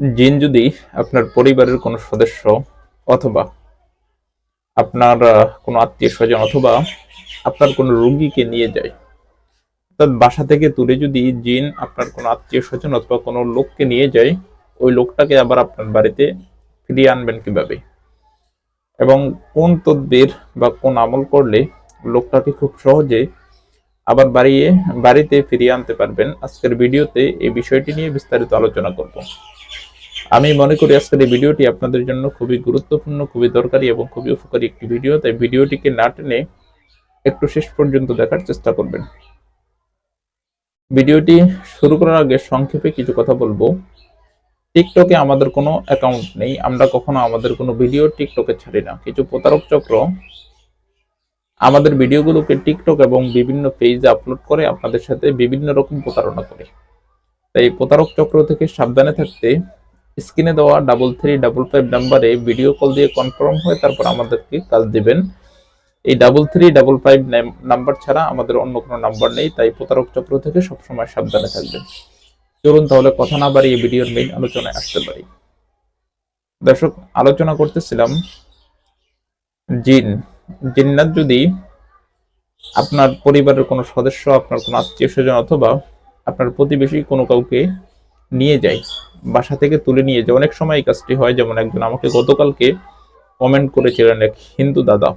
জিন যদি আপনার পরিবারের কোনো সদস্য অথবা আপনার কোনো আত্মীয় স্বজন অথবা আপনার কোনো রোগীকে নিয়ে যায় অর্থাৎ বাসা থেকে তুলে যদি জিন আপনার কোনো আত্মীয় স্বজন অথবা কোনো লোককে নিয়ে যায়, ওই লোকটাকে আবার আপনার বাড়িতে ফিরিয়ে আনবেন কীভাবে? এবং কোন তদবির বা কোন আমল করলে লোকটাকে খুব সহজে আবার বাড়িয়ে, বাড়িতে ফিরিয়ে আনতে পারবেন? আজকের ভিডিওতে এই বিষয়টি নিয়ে বিস্তারিত আলোচনা করব। আমি মনে করি আজকের এই ভিডিওটি আপনাদের জন্য খুবই গুরুত্বপূর্ণ, খুবই দরকারি এবং খুবই উপকারী একটি ভিডিও। তাই ভিডিওটিকে না টেনে একটু শেষ পর্যন্ত দেখার চেষ্টা করবেন। ভিডিওটি শুরু করার আগে সংক্ষেপে কিছু কথা বলব। টিকটকে আমাদের কোনো অ্যাকাউন্ট নেই, আমরা কখনো আমাদের কোনো ভিডিও টিকটকে ছাড়ি না। কিছু প্রতারক চক্র আমাদের ভিডিওগুলোকে টিকটক এবং বিভিন্ন পেজে আপলোড করে আপনাদের সাথে বিভিন্ন রকম প্রতারণা করে। তাই প্রতারক চক্র থেকে সাবধানে থাকতে স্ক্রিনে দেওয়া ডাবল থ্রি ডাবল ফাইভ নাম্বারে ভিডিও কল দিয়ে কনফার্ম হয়ে তারপর আমাদেরকে কাজ দিবেন। এই double three double five number ছাড়া আমাদের অন্য কোনো নাম্বার নেই, তাই প্রতারক চক্র থেকে সবসময় সাবধানে থাকবেন। চলুন তাহলে কথা না বাড়িয়ে ভিডিওর মেইন আলোচনায় আসতে পারি। দর্শক, আলোচনা করতেছিলাম জিন। জিন্নাত যদি আপনার পরিবারের কোনো সদস্য, আপনার কোনো আত্মীয় স্বজন অথবা আপনার প্রতিবেশী কোনো কাউকে নিয়ে যায় বাসা থেকে তুলে নিয়ে যায়। অনেক সময় এই কাজটি হয়, যেমন একজন আমাকে গতকালকে কমেন্ট করেছিলেন এক হিন্দু দাদা।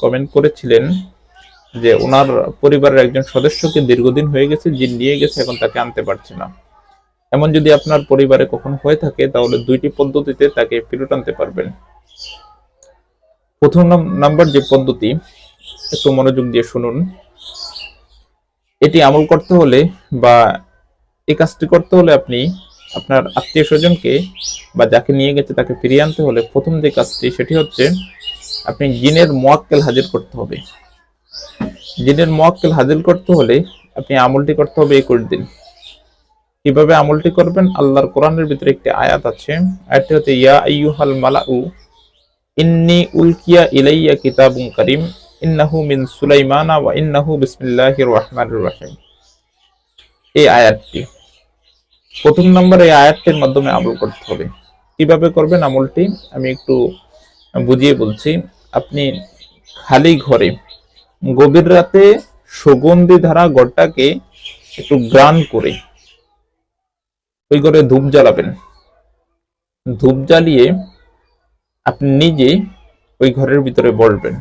কমেন্ট করেছিলেন যে ওনার পরিবারের একজন সদস্যকে দীর্ঘদিন হয়ে গেছে, জিন নিয়ে গেছে, এখন তাকে আনতে পারছে না। এমন যদি আপনার পরিবারে কখনো হয়ে থাকে, তাহলে দুইটি পদ্ধতিতে তাকে ফেরত আনতে পারবেন। প্রথম নাম- নাম্বার যে পদ্ধতি, একটু মনোযোগ দিয়ে শুনুন। এটি আমল করতে হলে বা এই কাজটি করতে হলে আপনি আপনার আত্মীয় স্বজনকে বা যাকে নিয়ে গেছে তাকে ফিরিয়ে আনতে হলে প্রথম যে কাজটি সেটি হচ্ছে আপনি জিনের মোয়াক্কেল হাজির করতে হবে। জিনের মোয়াক্কেল হাজির করতে হলে আপনি আমলটি করতে হবে একুশ দিন। কীভাবে আমলটি করবেন? আল্লাহর কোরআনের ভিতরে একটি আয়াত আছে। আয়াতটি হচ্ছে, ইয়া আইয়ুহাল মালাউ, ইন্নি উলকিয়া ইলাইয়া কিতাবুন কারিম, ইন্নাহু মিন সুলাইমানা ওয়া ইন্নাহু বিসমিল্লাহির রহমানির রহিম। এই আয়াতটি প্রথম নম্বর এই আয়াতটির মাধ্যমে আমল করতে হবে। কীভাবে করবেন আমলটি? আমি একটু বুঝিয়ে বলছি। আপনি খালি ঘরে গভীর রাতে সুগন্ধি ধারা ঘরটাকে একটু গ্রান করে ওই ঘরে ধূপ জ্বালাবেন। ধূপ জ্বালিয়ে আপনি নিজে ওই ঘরের ভিতরে বসবেন।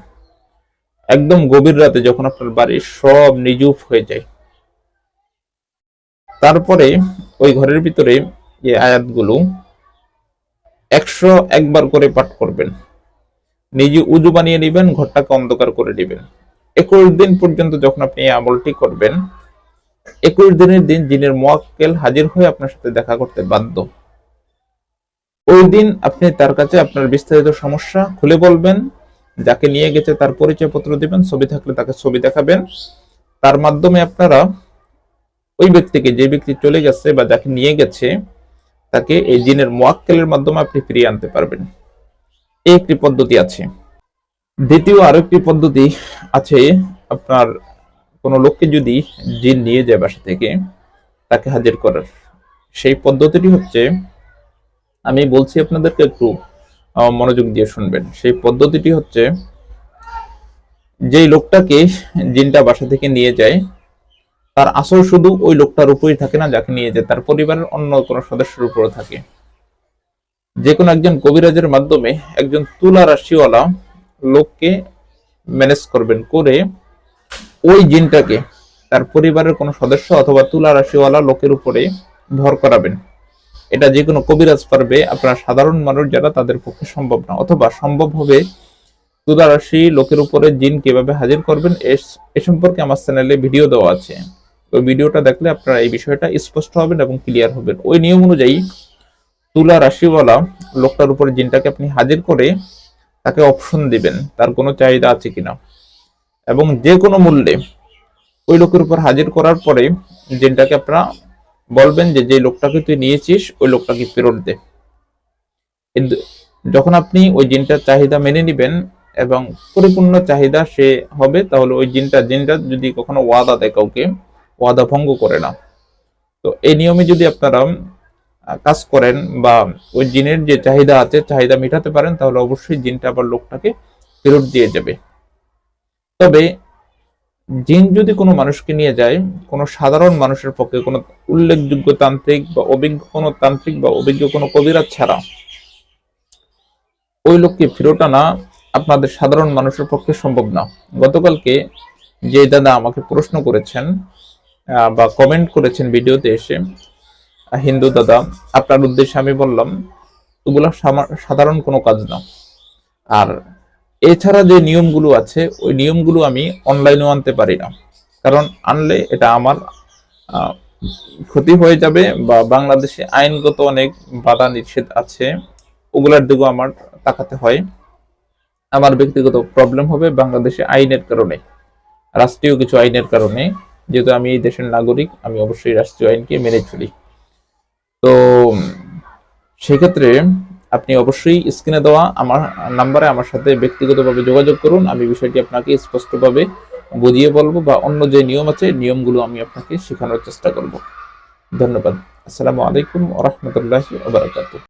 একদম গভীর রাতে যখন আপনার বাড়ির সব নিজুপ হয়ে যায়। তারপরে ওই ঘরের ভিতরে যে আয়াতগুলো একশো একবার করে পাঠ করবেন। নিজে উজু বানিয়ে নেবেন, ঘরটাকে অন্ধকার করে নেবেন। একুশ দিন পর্যন্ত যখন আপনি এই আমলটি করবেন, একুশ দিনের দিন জিনের মোয়াক্কেল হাজির হয়ে আপনার সাথে দেখা করতে বাধ্য। ওই দিন আপনি তার কাছে আপনার বিস্তারিত সমস্যা খুলে বলবেন, যাকে নিয়ে গেছে তার পরিচয় পত্র দিবেন, ছবি থাকলে তাকে ছবি দেখাবেন। তার মাধ্যমে আপনারা ওই ব্যক্তিকে যে ব্যক্তি চলে গেছে বা যাকে নিয়ে গেছে, তাকে এই জিনের মোয়াক্কেলের মাধ্যমে আপনি ফিরিয়ে আনতে পারবেন। এই একটি পদ্ধতি আছে। দ্বিতীয় আরেকটি পদ্ধতি আছে, আপনার কোনো লোককে যদি জিন নিয়ে যায় বাসা থেকে, তাকে হাজির করার। সেই পদ্ধতিটি হচ্ছে, আমি বলছি আপনাদেরকে একটু মনোযোগ দিয়ে শুনবেন। সেই পদ্ধতিটি হচ্ছে, যেই লোকটাকে জিনটা বাসা থেকে নিয়ে যায় তার আসল শুধু ওই লোকটার উপরই থাকে না, যাকে নিয়ে যায় তার পরিবারের অন্য কোনো সদস্যের উপরও থাকে। যে কোনো একজন কবিরাজের মাধ্যমে একজন তুলা রাশিওয়ালা লোককে ম্যানেজ করবেন করে ওই জিনটাকে তার পরিবারের কোনো সদস্য অথবা তুলা রাশিওয়ালা লোকের উপরে ভর করাবেন। এটা যে কোনো কবিরাজ পারবে, আপনার সাধারণ মানুষ যারা, তাদের পক্ষে সম্ভব না। অথবা সম্ভব হবে তুলা রাশি লোকের উপরে জিন কীভাবে হাজির করবেন এ সম্পর্কে আমার চ্যানেলে ভিডিও দেওয়া আছে। ওই ভিডিওটা দেখলে আপনারা এই বিষয়টা স্পষ্ট হবেন এবং ক্লিয়ার হবেন। ওই নিয়ম অনুযায়ী তুলা রাশিওয়ালা লোকটার উপরে জিনটাকে আপনি হাজির করে তাকে অপশন দিবেন, তার কোনো চাহিদা আছে কিনা। এবং যে কোনো মূল্যে ওই লোকের উপর হাজির করার পরে জিনটাকে আপনারা বলবেন যে যে লোকটাকে তুই নিয়েছিস, ওই লোকটাকে ফেরত দে। যখন আপনি ওই জিনটার চাহিদা মেনে নিবেন এবং পরিপূর্ণ চাহিদা সে হবে, তাহলে ওই জিনটা জিনটা যদি কখনো ওয়াদা দেয় কাউকে ওয়াদা ভঙ্গ করে না। তো এই নিয়মে যদি আপনারা কাজ করেন বা ওই জিনের যে চাহিদা আছে, চাহিদা মেটাতে পারেন, তাহলে অবশ্যই জিনটা আবার লোকটাকে ফেরত দিয়ে যাবে। তবে জিন যদি কোনো মানুষকে নিয়ে যায়, কোনো সাধারণ মানুষের পক্ষে, কোনো উল্লেখযোগ্য তান্ত্রিক বা অভিজ্ঞ, কোনো তান্ত্রিক বা অভিজ্ঞ কোনো কবিরাজ ছাড়া ওই লোককে ফেরত আনা আপনাদের সাধারণ মানুষের পক্ষে সম্ভব না। গতকালকে যে দাদা আমাকে প্রশ্ন করেছেন বা কমেন্ট করেছেন ভিডিওতে এসে হিন্দু দাদা, আপনার উদ্দেশ্যে আমি বললাম ওগুলা সাধারণ কোনো কাজ না। আর এছাড়া যে নিয়মগুলো আছে, ওই নিয়মগুলো আমি অনলাইনেও আনতে পারি না। কারণ আনলে এটা আমার ক্ষতি হয়ে যাবে বা বাংলাদেশে আইনগত অনেক বাধা নিষেধ আছে, ওগুলার দিকেও আমার তাকাতে হয়। আমার ব্যক্তিগত প্রবলেম হবে বাংলাদেশে আইনের কারণে, রাষ্ট্রীয় কিছু আইনের কারণে। যেহেতু আমি এই দেশের নাগরিক, আমি অবশ্যই রাষ্ট্রীয় আইনকে মেনে চলি। তো, সেক্ষেত্রে আপনি অবশ্যই স্ক্রিনে দেওয়া আমার নাম্বারে আমার সাথে ব্যক্তিগতভাবে যোগাযোগ করুন। আমি বিষয়টি আপনাকে স্পষ্টভাবে বুঝিয়ে বলব বা অন্য যে নিয়ম আছে, নিয়মগুলো আমি আপনাকে শেখানোর চেষ্টা করব। ধন্যবাদ। আসসালামু আলাইকুম ওরহমতুল্লাহি ওবারাকাতুহ